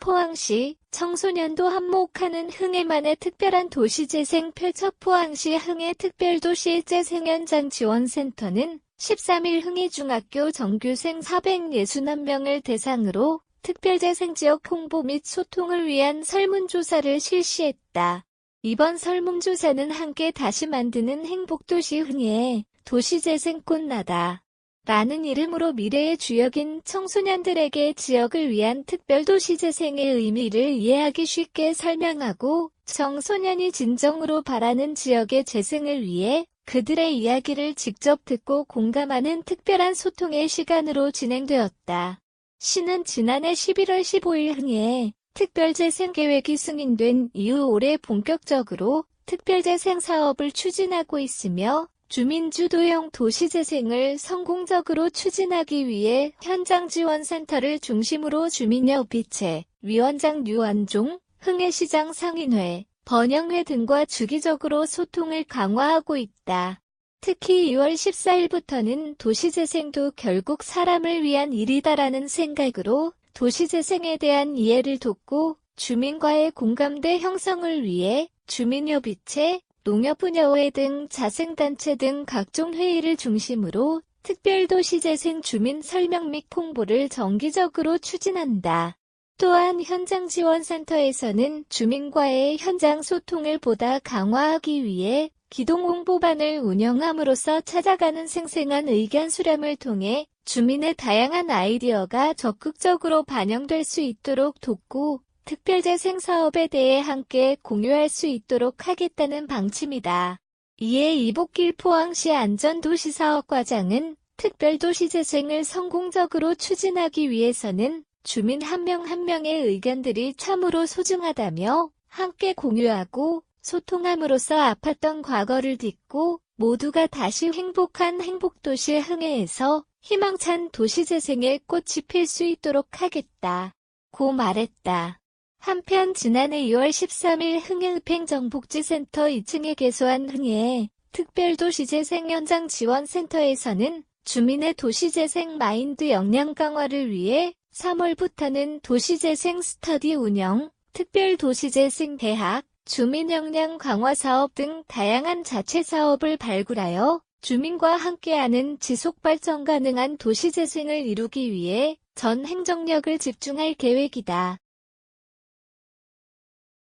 포항시 청소년도 한몫하는 흥해만의 특별한 도시재생 펼쳐 포항시 흥해 특별도시 재생현장 지원센터는 13일 흥해중학교 정규생 461명을 대상으로 특별재생지역 홍보 및 소통을 위한 설문조사를 실시했다. 이번 설문조사는 함께 다시 만드는 행복도시 흥해 도시재생 꽃나다. 라는 이름으로 미래의 주역인 청소년들에게 지역을 위한 특별도시 재생의 의미를 이해하기 쉽게 설명하고 청소년이 진정으로 바라는 지역의 재생을 위해 그들의 이야기를 직접 듣고 공감하는 특별한 소통의 시간으로 진행되었다. 시는 지난해 11월 15일 흥해 특별재생 계획이 승인된 이후 올해 본격적으로 특별재생 사업을 추진하고 있으며 주민 주도형 도시재생을 성공적으로 추진하기 위해 현장지원센터를 중심으로 주민협의체, 위원장 류완종, 흥해시장 상인회, 번영회 등과 주기적으로 소통을 강화하고 있다. 특히 2월 14일부터는 도시재생도 결국 사람을 위한 일이다라는 생각으로 도시재생에 대한 이해를 돕고 주민과의 공감대 형성을 위해 주민협의체, 농협분야회 등 자생단체 등 각종 회의를 중심으로 특별도시재생 주민 설명 및 홍보를 정기적으로 추진한다. 또한 현장지원센터에서는 주민과의 현장 소통을 보다 강화하기 위해 기동 홍보반을 운영함으로써 찾아가는 생생한 의견 수렴을 통해 주민의 다양한 아이디어가 적극적으로 반영될 수 있도록 돕고 특별재생 사업에 대해 함께 공유할 수 있도록 하겠다는 방침이다. 이에 이복길 포항시 안전도시사업과장은 특별도시재생을 성공적으로 추진하기 위해서는 주민 한 명 한 명의 의견들이 참으로 소중하다며 함께 공유하고 소통함으로써 아팠던 과거를 딛고 모두가 다시 행복한 행복도시 흥해에서 희망찬 도시재생의 꽃이 필 수 있도록 하겠다. 고 말했다. 한편 지난해 2월 13일 흥해의평정복지센터 2층에 개소한 흥해 특별도시재생 현장 지원센터에서는 주민의 도시재생 마인드 역량 강화를 위해 3월부터는 도시재생 스터디 운영, 특별도시재생 대학, 주민 역량 강화 사업 등 다양한 자체 사업을 발굴하여 주민과 함께하는 지속 발전 가능한 도시 재생을 이루기 위해 전 행정력을 집중할 계획이다.